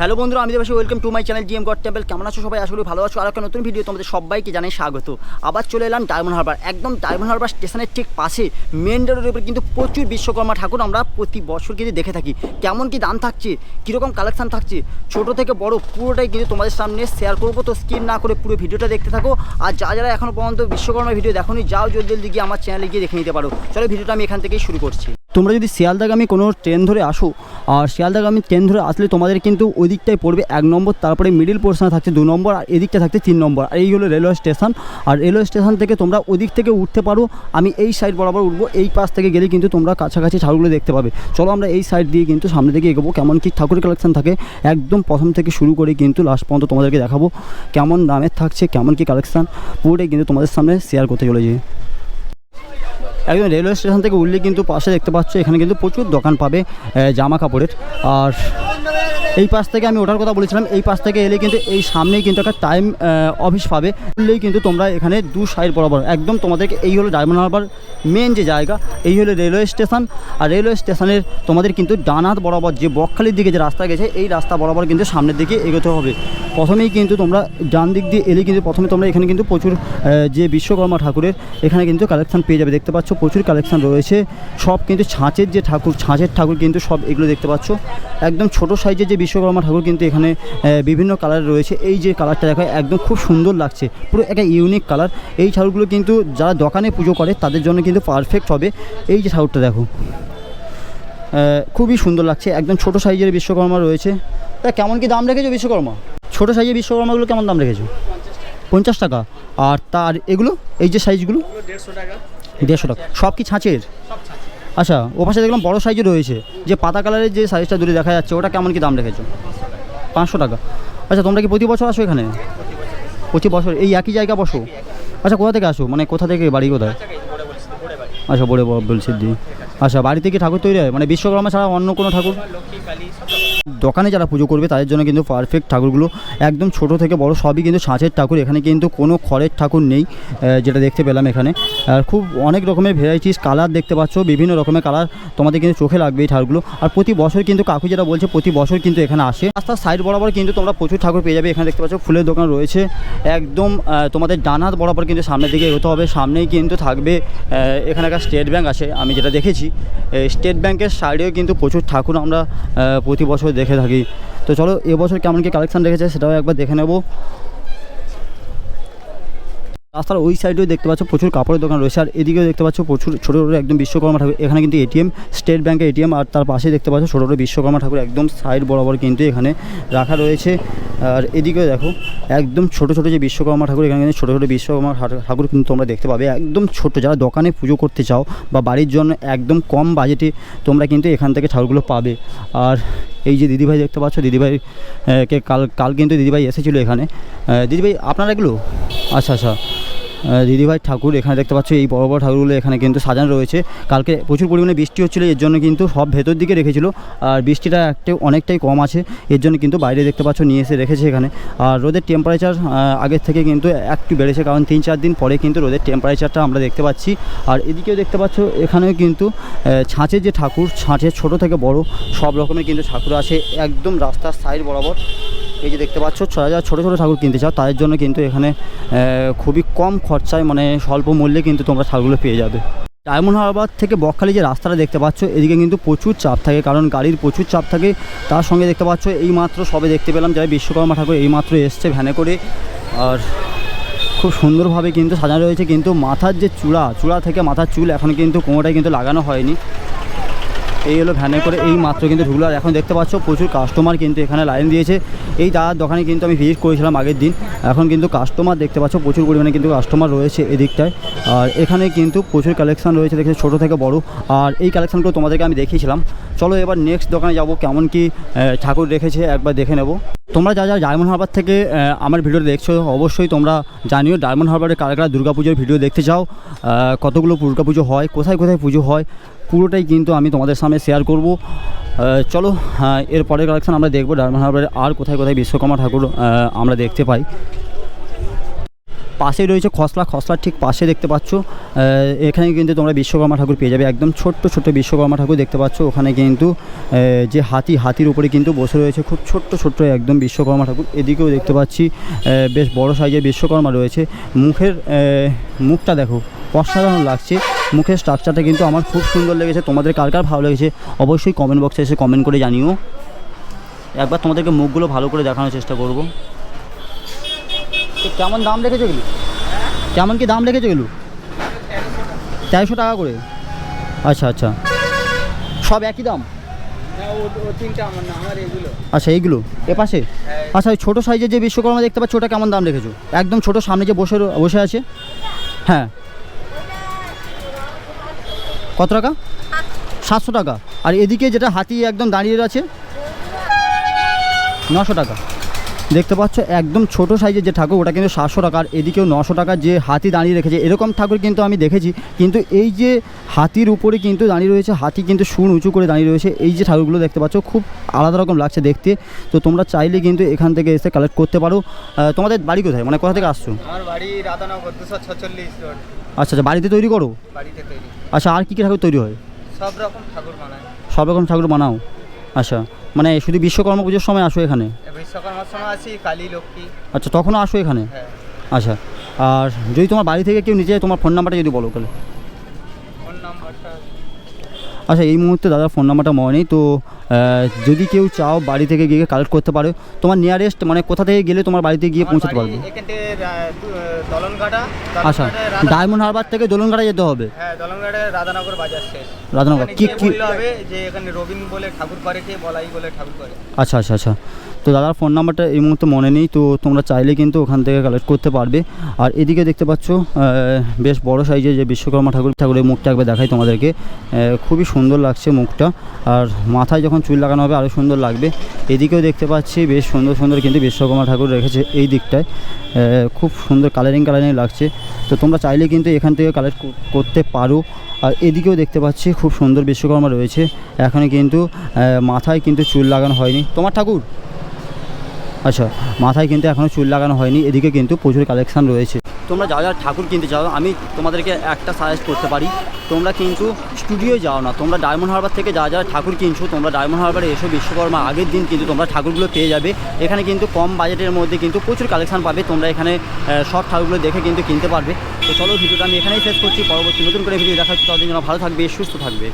Hello বন্ধুরা, আমি Debasi welcome to my channel G M god temple কেমন আছো সবাই? আসলে ভালো আছো। আর একটা নতুন ভিডিও তোমাদের সবাইকে জানাই স্বাগত। আবার চলে এলাম ডায়মন্ড হারবার একদম ডায়মন্ড হারবার স্টেশনের ঠিক পাশে মেন রোডের উপরে কিন্তু প্রচুর বিশ্বকর্মা ঠাকুর আমরা প্রতি বছর কিন্তু দেখে থাকি। কেমন কি দাম থাকছে, কীরকম কালেকশান থাকছে, ছোট থেকে বড় পুরোটাই কিন্তু তোমাদের সামনে শেয়ার করব। তো স্কিপ না করে পুরো ভিডিওটা দেখতে থাকো। আর যা যারা এখনও পর্যন্ত বিশ্বকর্মা ভিডিও দেখোনি, যাও জলদি গিয়ে আমার চ্যানেলে গিয়ে দেখে নিতে পারো। চলো ভিডিওটা আমি এখান থেকেই শুরু করছি। তোমরা যদি শিয়ালদাগামী কোনো ট্রেন ধরে আসো, আর শিয়ালদাগামী ট্রেন ধরে আসলে তোমাদের কিন্তু ওই দিকটায় পড়বে এক নম্বর, তারপরে মিডিল পোর্শনে থাকছে দু নম্বর, আর এদিকটা থাকছে তিন নম্বর, আর এই হলো রেলওয়ে স্টেশন আর রেলওয়ে স্টেশন থেকে তোমরা ওদিক থেকে উঠতে পারো, আমি এই সাইড বরাবর উঠবো, এই পাশ থেকে গেলে কিন্তু তোমরা কাছাকাছি ঠাকুরগুলো দেখতে পাবে। চলো আমরা এই সাইড দিয়ে কিন্তু সামনে দিকে এগোবো, কেমন কি ঠাকুরের কালেকশন থাকে, একদম প্রথম থেকে শুরু করে কিন্তু লাস্ট পর্যন্ত তোমাদেরকে দেখাবো, কেমন দামের থাকছে, কেমন কি কালেকশান পুরোটাই কিন্তু তোমাদের সামনে শেয়ার করতে চলেছি। একদম রেলওয়ে স্টেশন থেকে উঠলে কিন্তু পাশে দেখতে পাচ্ছ, এখানে কিন্তু প্রচুর দোকান পাবে জামা কাপড়ের আর এই পাশ থেকে আমি ওঠার কথা বলেছিলাম, এই পাশ থেকে এলে কিন্তু এই সামনেই কিন্তু একটা টাইম অফিস পাবে। উঠলেই কিন্তু তোমরা এখানে দু সাইড বরাবর, একদম তোমাদেরকে এই হলো ডায়মন্ড হারবার মেন যে জায়গা, এই হলো রেলওয়ে স্টেশন আর রেলওয়ে স্টেশনের তোমাদের কিন্তু ডানাত বরাবর যে বকখালির দিকে যে রাস্তা গেছে, এই রাস্তা বরাবর কিন্তু সামনের দিকে এগোতে হবে। প্রথমেই কিন্তু তোমরা ডান দিক দিয়ে এলে কিন্তু প্রথমে তোমরা এখানে কিন্তু প্রচুর যে বিশ্বকর্মা ঠাকুরের, এখানে কিন্তু কালেকশন পেয়ে যাবে, দেখতে পাচ্ছ প্রচুর কালেকশন রয়েছে। সব কিন্তু ছাঁচের যে ঠাকুর, ছাঁচের ঠাকুর কিন্তু সব এগুলো দেখতে পাচ্ছ। একদম ছোট সাইজের যে বিশ্বকর্মা ঠাকুর কিন্তু এখানে বিভিন্ন কালার রয়েছে। এই যে কালারটা দেখা একদম খুব সুন্দর লাগছে। পুরো একটা ইউনিক কালার এই ঠাকুরগুলো কিন্তু যারা দোকানে পুজো করে তাদের জন্য কিন্তু পারফেক্ট হবে। এই যে ঠাকুরটা দেখো খুবই সুন্দর লাগছে। একদম ছোট সাইজের বিশ্বকর্মা রয়েছে। তা কেমন কি দাম রেখেছো বিশ্বকর্মা? ছোট সাইজের বিশ্বকর্মাগুলো কেমন দাম রেখেছো? পঞ্চাশ টাকা। আর তার এগুলো এই যে সাইজগুলো দেড়শো টাকা। দেড়শো টাকা। সব কি ছাঁচের। আচ্ছা ও পাশে দেখলাম বড় সাইজও রয়েছে। যে পাতা কালারের যে সাইজটা দূরে দেখা যাচ্ছে, ওটা কেমন কি দাম রেখেছো? পাঁচশো টাকা। আচ্ছা তোমরা কি প্রতি বছর আসো এখানে? প্রতি বছর, এই একই জায়গা বসো? আচ্ছা কোথা থেকে আসো? মানে কোথা থেকে, বাড়ি কোথায়? আচ্ছা বড়ে বলছি দি আচ্ছা বাড়িতে কি ঠাকুর তৈরি হয়? মানে বিশ্বকর্মা ছাড়া অন্য কোনো ঠাকুর? দোকানে যারা পুজো করবে তাদের জন্য কিন্তু পারফেক্ট ঠাকুরগুলো। একদম ছোট থেকে বড় সবই কিন্তু ছাঁচের ঠাকুর। এখানে কিন্তু কোনো খড়ের ঠাকুর নেই যেটা দেখতে পেলাম এখানে। আর খুব অনেক রকমের ভ্যারাইটিস কালার দেখতে পাচ্ছ বিভিন্ন রকমের কালার তোমাদের কিন্তু চোখে লাগবে এই ঠাকুরগুলো। আর প্রতি বছর কিন্তু কাকু যেটা বলছে প্রতি বছর কিন্তু এখানে আসে। রাস্তার সাইড বরাবর কিন্তু তোমরা প্রচুর ঠাকুর পেয়ে যাবে। এখানে দেখতে পাচ্ছ ফুলের দোকান রয়েছে। একদম তোমাদের ডানাত বরাবর কিন্তু সামনের দিকে এগোতে হবে। সামনেই কিন্তু থাকবে আহ, এখানে একটা স্টেট ব্যাঙ্ক আছে আমি যেটা দেখেছি। স্টেট ব্যাংকের সাইডেও কিন্তু প্রচুর ঠাকুর আমরা প্রতি বছর দেখে থাকি। তো চলো, এবছর কেমন কী কালেকশান রেখেছে সেটাও একবার দেখে নেব। রাস্তার ওই সাইডেও দেখতে পাচ্ছ প্রচুর কাপড়ের দোকান রয়েছে। আর এদিকেও দেখতে পাচ্ছ প্রচুর ছোটো ছোটো একদম বিশ্বকর্মা ঠাকুর। এখানে কিন্তু এটিএম স্টেট ব্যাঙ্কের এটিএম আর তার পাশে দেখতে পাচ্ছ ছোটো ছোটো বিশ্বকর্মা ঠাকুর একদম সাইড বরাবর কিন্তু এখানে রাখা রয়েছে। আর এদিকেও দেখো, একদম ছোট ছোট যে বিশ্বকর্মা ঠাকুর, এখানে কিন্তু ছোটো ছোটো বিশ্বকর্মা ঠাকুর কিন্তু তোমরা দেখতে পাবে। একদম ছোট, যারা দোকানে পুজো করতে চাও বা বাড়ির জন্য একদম কম বাজেটে তোমরা কিন্তু এখান থেকে ঠাকুরগুলো পাবে। আর এই যে দিদিভাই দেখতে পাচ্ছ, দিদিভাই কে কাল কাল কিন্তু দিদিভাই এসেছিল এখানে। দিদিভাই, আপনারা এগুলো? আচ্ছা আচ্ছা। দিদিভাই ঠাকুর, এখানে দেখতে পাচ্ছ এই বড় বড় ঠাকুরগুলো এখানে কিন্তু সাজানো রয়েছে। কালকে প্রচুর পরিমাণে বৃষ্টি হচ্ছিল, এর জন্য কিন্তু সব ভেতর দিকে রেখেছিল। আর বৃষ্টিটা একটু অনেকটাই কম আছে, এর জন্য কিন্তু বাইরে দেখতে পাচ্ছ নিয়ে এসে রেখেছে এখানে। আর রোদের টেম্পারেচার আগের থেকে কিন্তু একটু বেড়েছে, কারণ তিন চার দিন পরে কিন্তু রোদের টেম্পারেচারটা আমরা দেখতে পাচ্ছি। আর এদিকেও দেখতে পাচ্ছ, এখানেও কিন্তু ছাঁচের যে ঠাকুর ছাঁচের ছোট থেকে বড়, সব রকমের কিন্তু ঠাকুর আছে, একদম রাস্তার সাইড বরাবর। এই যে দেখতে পাচ্ছ হাজার ছোটো ছোটো ঠাকুর কিনতে চাও, তাদের জন্য কিন্তু এখানে খুবই কম খরচায় মানে স্বল্প মূল্যে কিন্তু তোমরা ঠাকুরগুলো পেয়ে যাবে। ডায়মন্ড হারবার থেকে বকখালি যে রাস্তাটা দেখতে পাচ্ছ, এদিকে কিন্তু প্রচুর চাপ থাকে, কারণ গাড়ির প্রচুর চাপ থাকে। তার সঙ্গে দেখতে পাচ্ছ, এই মাত্র সবে দেখতে পেলাম, যারা বিশ্বকর্মা ঠাকুর এই মাত্র এসছে ভ্যানে করে। আর খুব সুন্দরভাবে কিন্তু সাজানো রয়েছে, কিন্তু মাথার যে চূড়া চূড়া থেকে মাথার চুল এখন কিন্তু কোনোটাই কিন্তু লাগানো হয়নি। এই হলো ভ্যানে করে এই মাত্র কিন্তু ঢুকলো। আর এখন দেখতে পাচ্ছ, প্রচুর কাস্টমার কিন্তু এখানে লাইন দিয়েছে। এই দাদার দোকানে কিন্তু আমি ভিজিট করেছিলাম আগের দিন। এখন কিন্তু কাস্টমার দেখতে পাচ্ছ, প্রচুর পরিমাণে কিন্তু কাস্টমার রয়েছে এদিকটায়। আর এখানে কিন্তু প্রচুর কালেকশন রয়েছে দেখে ছোটো থেকে বড়। আর এই কালেকশানগুলো তোমাদেরকে আমি দেখিয়েছিলাম। চলো এবার নেক্সট দোকানে যাব, কেমন কি ঠাকুর রেখেছে, একবার দেখে নেব। তোমরা যা যা ডায়মন্ড হারবার থেকে আমার ভিডিও দেখছ, অবশ্যই তোমরা জানিও ডায়মন্ড হারবারে কারা কারা দুর্গাপুজোর ভিডিও দেখতে চাও। কতগুলো দুর্গাপুজো হয়, কোথায় কোথায় পুজো হয় পুরোটাই কিন্তু আমি তোমাদের সামনে শেয়ার করব। চলো এর পরের কালেকশন আমরা দেখব। ডায়মন্ড হারবারে আর কোথায় কোথায় বিশ্বকর্মা ঠাকুর আমরা দেখতে পাই। পাশেই রয়েছে খসলা খসলার ঠিক পাশে দেখতে পাচ্ছ। এখানে কিন্তু তোমরা বিশ্বকর্মা ঠাকুর পেয়ে যাবে। একদম ছোট্ট ছোট্ট বিশ্বকর্মা ঠাকুর দেখতে পাচ্ছ। ওখানে কিন্তু যে হাতি, হাতির উপরে কিন্তু বসে রয়েছে খুব ছোট্ট ছোট্ট একদম বিশ্বকর্মা ঠাকুর। এদিকেও দেখতে পাচ্ছি বেশ বড় সাইজের বিশ্বকর্মা রয়েছে। মুখের মুখটা দেখো, অসাধারণ লাগছে। মুখের স্ট্রাকচারটা কিন্তু আমার খুব সুন্দর লেগেছে। তোমাদের কার কার ভালো লেগেছে অবশ্যই কমেন্ট বক্সে এসে কমেন্ট করে জানিও। একবার তোমাদেরকে মুখগুলো ভালো করে দেখানোর চেষ্টা করব। কেমন দাম রেখেছো এগুলো? কেমন কি দাম রেখেছো এগুলো? তেরোশো টাকা করে। আচ্ছা আচ্ছা। সব একই দাম? আচ্ছা এইগুলো? এ পাশে? আচ্ছা ওই ছোটো সাইজের যে বিশ্বকর্মা দেখতে পাচ্ছ ওটা কেমন দাম রেখেছো? একদম ছোটো সামনে যে বসে বসে আছে? হ্যাঁ। কত টাকা? সাতশো টাকা। আর এদিকে যেটা হাতি একদম দাঁড়িয়ে আছে নশো টাকা। দেখতে পাচ্ছ একদম ছোট সাইজের যে ঠাকুর ওটা কিন্তু সাতশো টাকার এদিকেও নশো টাকা যে হাতি দাঁড়িয়ে রেখেছে এরকম ঠাকুর কিন্তু আমি দেখেছি। কিন্তু এই যে হাতির উপরে কিন্তু দাঁড়িয়ে রয়েছে হাতি কিন্তু সুর উঁচু করে দাঁড়িয়ে রয়েছে এই যে ঠাকুরগুলো দেখতে পাচ্ছ খুব আলাদা রকম লাগছে দেখতে। তো তোমরা চাইলে কিন্তু এখান থেকে এসে কালেক্ট করতে পারো। তোমাদের বাড়ি কোথায়? মানে কোথা থেকে আসছো? আমার বাড়ি রাধানগর দুশো ছচল্লিশ আচ্ছা আচ্ছা বাড়িতে তৈরি করো? বাড়িতে তৈরি। আচ্ছা আর কী কী ঠাকুর তৈরি হয়? সব রকম ঠাকুর বানায় সব রকম ঠাকুর বানাও? আচ্ছা মানে শুধু বিশ্বকর্মা পুজোর সময় আসো এখানে? এ সময় আছি কালী লক্ষ্মী। আচ্ছা তখনও আসো এখানে? হ্যাঁ। আচ্ছা আর যদি তোমার বাড়ি থেকে কেউ নিজে তোমার ফোন নাম্বারটা যদি বলো তাহলে। আচ্ছা এই মুহূর্তে দাদার ফোন নাম্বারটা মনে নেই তো যদি কেউ চাও বাড়ি থেকে গিয়ে কালেক্ট করতে পারো তোমার নিয়ারেস্ট মানে কোথা থেকে গেলে তোমার বাড়িতে গিয়ে পৌঁছাতে পারবে? আচ্ছা ডায়মন্ড হারবার থেকে দোলনঘাটা যেতে হবে? হ্যাঁ দলনঘাটে রাধানগর বাজার শেষ। রাধানগর কি কি হবে যে এখানে রবিন বলে ঠাকুর করে কে বলাই বলে ঠাকুর করে। আচ্ছা আচ্ছা আচ্ছা। তো দাদার ফোন নাম্বারটা এই মুহূর্তে মনে নেই তো তোমরা চাইলে কিন্তু ওখান থেকে কালেক্ট করতে পারবে। আর এদিকে দেখতে পাচ্ছ বেশ বড় সাইজের যে বিশ্বকর্মা ঠাকুর ঠাকুরের মুখটা একবার দেখাই তোমাদেরকে। খুবই সুন্দর লাগছে মুখটা। আর মাথায় যখন চুল লাগানো হবে আরও সুন্দর লাগবে। এদিকেও দেখতে পাচ্ছি বেশ সুন্দর সুন্দর কিন্তু বিশ্বকর্মা ঠাকুর রেখেছে এই দিকটায়। খুব সুন্দর কালারিং কালারিং লাগছে। তো তোমরা চাইলে কিন্তু এখান থেকে কালেক্ট করতে পারো। আর এদিকেও দেখতে পাচ্ছি খুব সুন্দর বিশ্বকর্মা রয়েছে। এখানে কিন্তু মাথায় কিন্তু চুল লাগানো হয়নি। তোমার ঠাকুর? আচ্ছা মাথায় কিন্তু এখনও চুল লাগানো হয়নি। এদিকে কিন্তু প্রচুর কালেকশান রয়েছে। তোমরা যা যা ঠাকুর কিনতে চাও, আমি তোমাদেরকে একটা সাজেস্ট করতে পারি। তোমরা কিন্তু স্টুডিও যাও না। তোমরা ডায়মন্ড হারবার থেকে যা যা ঠাকুর কিনছো, তোমরা ডায়মন্ড হারবারে এসো, বিশ্বকর্মা আগের দিন কিন্তু তোমরা ঠাকুরগুলো পেয়ে যাবে। এখানে কিন্তু কম বাজেটের মধ্যে কিন্তু প্রচুর কালেকশান পাবে। তোমরা এখানে সব ঠাকুরগুলো দেখে কিন্তু কিনতে পারবে। তো চলো, ভিডিওটা আমি এখানেই শেষ করছি। পরবর্তী নতুন করে ভিডিও দেখা তাদের যেন ভালো থাকবে, সুস্থ থাকবে।